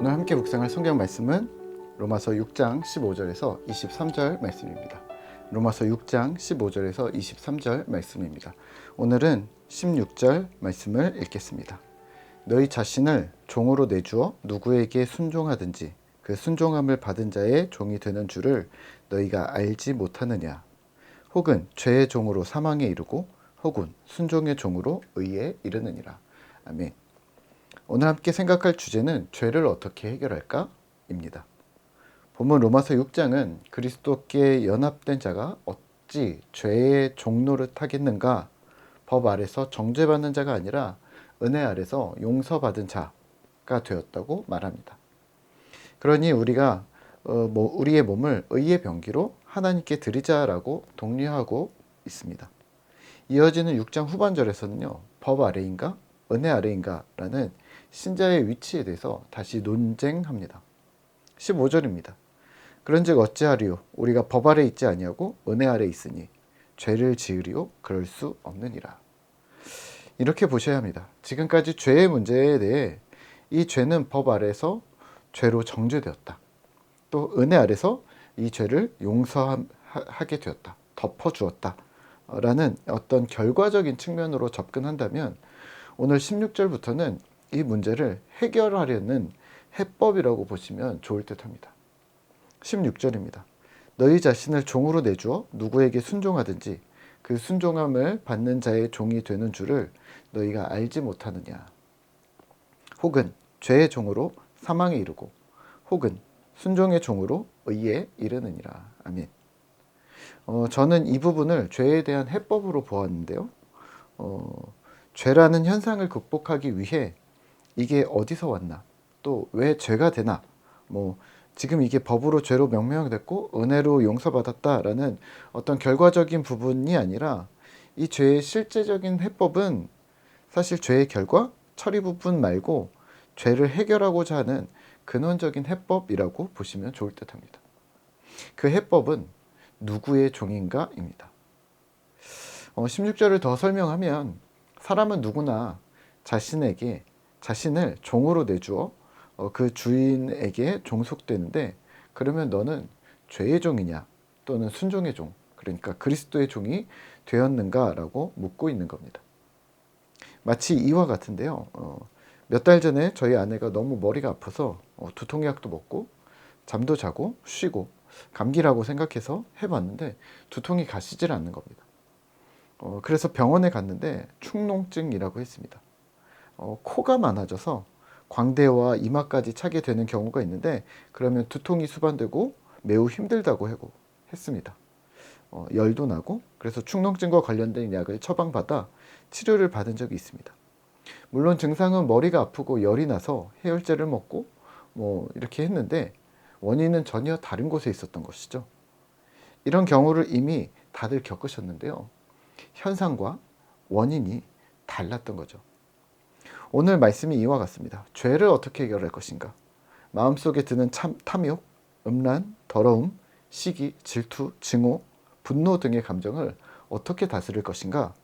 오늘 함께 묵상할 성경 말씀은 로마서 6장 15절에서 23절 말씀입니다. 로마서 6장 15절에서 23절 말씀입니다. 오늘은 16절 말씀을 읽겠습니다. 너희 자신을 종으로 내주어 누구에게 순종하든지 그 순종함을 받은 자의 종이 되는 줄을 너희가 알지 못하느냐 혹은 죄의 종으로 사망에 이르고 혹은 순종의 종으로 의에 이르느니라. 아멘. 오늘 함께 생각할 주제는 죄를 어떻게 해결할까 입니다. 본문 로마서 6장은 그리스도께 연합된 자가 어찌 죄의 종노릇 하겠는가? 법 아래서 정죄받는 자가 아니라 은혜 아래서 용서받은 자가 되었다고 말합니다. 그러니 우리가 어, 뭐 우리의 몸을 의의 병기로 하나님께 드리자라고 독려하고 있습니다. 이어지는 6장 후반절에서는요. 법 아래인가 은혜 아래인가라는 신자의 위치에 대해서 다시 논쟁합니다. 15절입니다. 그런즉 어찌하리요 우리가 법 아래 있지 아니하고 은혜 아래 있으니 죄를 지으리요 그럴 수 없느니라. 이렇게 보셔야 합니다. 지금까지 죄의 문제에 대해 이 죄는 법 아래서 죄로 정죄되었다. 또 은혜 아래서 이 죄를 용서하게 되었다. 덮어주었다. 라는 어떤 결과적인 측면으로 접근한다면 오늘 16절부터는 이 문제를 해결하려는 해법이라고 보시면 좋을 듯 합니다. 16절입니다. 너희 자신을 종으로 내주어 누구에게 순종하든지 그 순종함을 받는 자의 종이 되는 줄을 너희가 알지 못하느냐. 혹은 죄의 종으로 사망에 이르고 혹은 순종의 종으로 의에 이르느니라. 아멘. 어, 저는 이 부분을 죄에 대한 해법으로 보았는데요. 어, 죄라는 현상을 극복하기 위해 이게 어디서 왔나? 또 왜 죄가 되나? 뭐 지금 이게 법으로 죄로 명명됐고 은혜로 용서받았다라는 어떤 결과적인 부분이 아니라 이 죄의 실제적인 해법은 사실 죄의 결과 처리 부분 말고 죄를 해결하고자 하는 근원적인 해법이라고 보시면 좋을 듯합니다. 그 해법은 누구의 종인가입니다. 어, 16절을 더 설명하면 사람은 누구나 자신에게 자신을 종으로 내주어 어, 그 주인에게 종속되는데 그러면 너는 죄의 종이냐 또는 순종의 종 그러니까 그리스도의 종이 되었는가라고 묻고 있는 겁니다. 마치 이와 같은데요. 어, 몇 달 전에 저희 아내가 너무 머리가 아파서 어, 두통약도 먹고 잠도 자고 쉬고 감기라고 생각해서 해봤는데 두통이 가시질 않는 겁니다. 어, 그래서 병원에 갔는데 축농증이라고 했습니다. 어, 코가 많아져서 광대와 이마까지 차게 되는 경우가 있는데 그러면 두통이 수반되고 매우 힘들다고 하고 했습니다. 어, 열도 나고 그래서 축농증과 관련된 약을 처방받아 치료를 받은 적이 있습니다. 물론 증상은 머리가 아프고 열이 나서 해열제를 먹고 뭐 이렇게 했는데 원인은 전혀 다른 곳에 있었던 것이죠. 이런 경우를 이미 다들 겪으셨는데요. 현상과 원인이 달랐던 거죠. 오늘 말씀이 이와 같습니다. 죄를 어떻게 해결할 것인가? 마음속에 드는 참, 탐욕, 음란, 더러움, 시기, 질투, 증오, 분노 등의 감정을 어떻게 다스릴 것인가?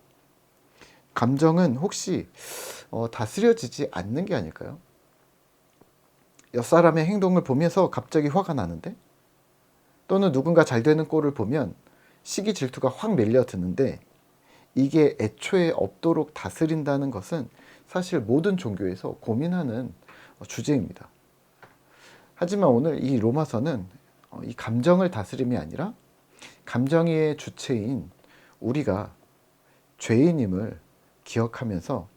감정은 혹시 어, 다스려지지 않는 게 아닐까요? 옆 사람의 행동을 보면서 갑자기 화가 나는데 또는 누군가 잘 되는 꼴을 보면 시기 질투가 확 밀려 드는데 이게 애초에 없도록 다스린다는 것은 사실 모든 종교에서 고민하는 주제입니다. 하지만 오늘 이 로마서는 어, 이 감정을 다스림이 아니라 감정의 주체인 우리가 죄인임을 기억하면서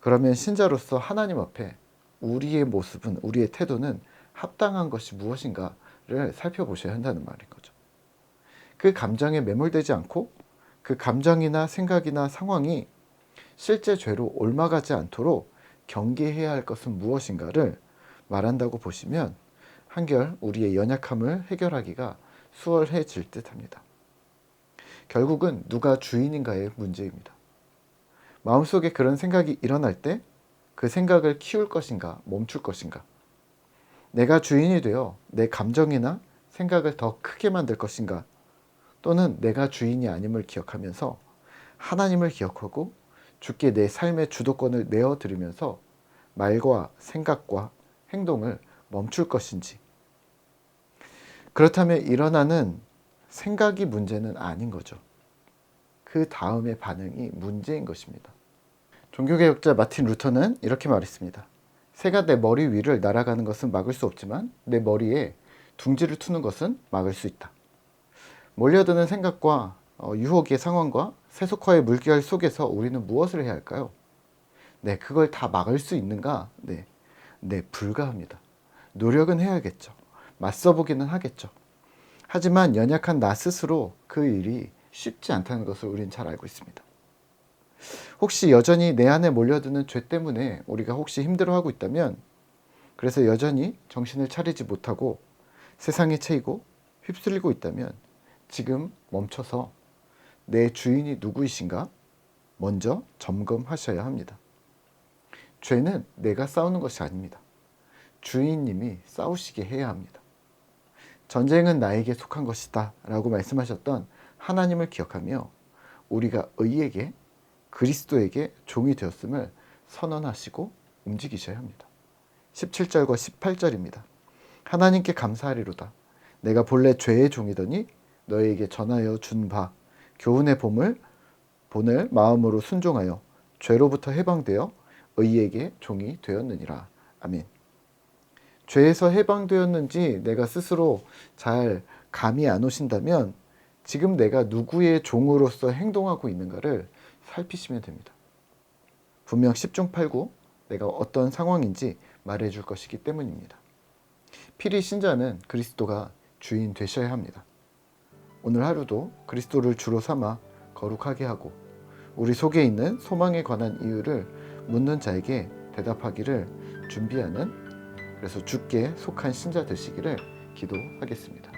그러면 신자로서 하나님 앞에 우리의 모습은 우리의 태도는 합당한 것이 무엇인가를 살펴보셔야 한다는 말인 거죠. 그 감정에 매몰되지 않고 그 감정이나 생각이나 상황이 실제 죄로 옮아가지 않도록 경계해야 할 것은 무엇인가를 말한다고 보시면 한결 우리의 연약함을 해결하기가 수월해질 듯 합니다. 결국은 누가 주인인가의 문제입니다. 마음속에 그런 생각이 일어날 때 그 생각을 키울 것인가 멈출 것인가 내가 주인이 되어 내 감정이나 생각을 더 크게 만들 것인가 또는 내가 주인이 아님을 기억하면서 하나님을 기억하고 주께 내 삶의 주도권을 내어드리면서 말과 생각과 행동을 멈출 것인지. 그렇다면 일어나는 생각이 문제는 아닌 거죠. 그 다음의 반응이 문제인 것입니다. 종교개혁자 마틴 루터는 이렇게 말했습니다. 새가 내 머리 위를 날아가는 것은 막을 수 없지만 내 머리에 둥지를 트는 것은 막을 수 있다. 몰려드는 생각과 어, 유혹의 상황과 세속화의 물결 속에서 우리는 무엇을 해야 할까요? 네, 그걸 다 막을 수 있는가? 네, 네, 불가합니다. 노력은 해야겠죠. 맞서보기는 하겠죠. 하지만 연약한 나 스스로 그 일이 쉽지 않다는 것을 우리는 잘 알고 있습니다. 혹시 여전히 내 안에 몰려드는 죄 때문에 우리가 혹시 힘들어하고 있다면 그래서 여전히 정신을 차리지 못하고 세상에 채이고 휩쓸리고 있다면 지금 멈춰서 내 주인이 누구이신가 먼저 점검하셔야 합니다. 죄는 내가 싸우는 것이 아닙니다. 주인님이 싸우시게 해야 합니다. 전쟁은 나에게 속한 것이다 라고 말씀하셨던 하나님을 기억하며 우리가 의에게 그리스도에게 종이 되었음을 선언하시고 움직이셔야 합니다. 17절과 18절입니다. 하나님께 감사하리로다. 내가 본래 죄의 종이더니 너에게 전하여 준 바 교훈의 봄을 본을 마음으로 순종하여 죄로부터 해방되어 의에게 종이 되었느니라. 아멘. 죄에서 해방되었는지 내가 스스로 잘 감이 안 오신다면 지금 내가 누구의 종으로서 행동하고 있는가를 살피시면 됩니다. 분명 10중 8구 내가 어떤 상황인지 말해줄 것이기 때문입니다. 필히 신자는 그리스도가 주인 되셔야 합니다. 오늘 하루도 그리스도를 주로 삼아 거룩하게 하고 우리 속에 있는 소망에 관한 이유를 묻는 자에게 대답하기를 준비하는 그래서 주께 속한 신자 되시기를 기도하겠습니다.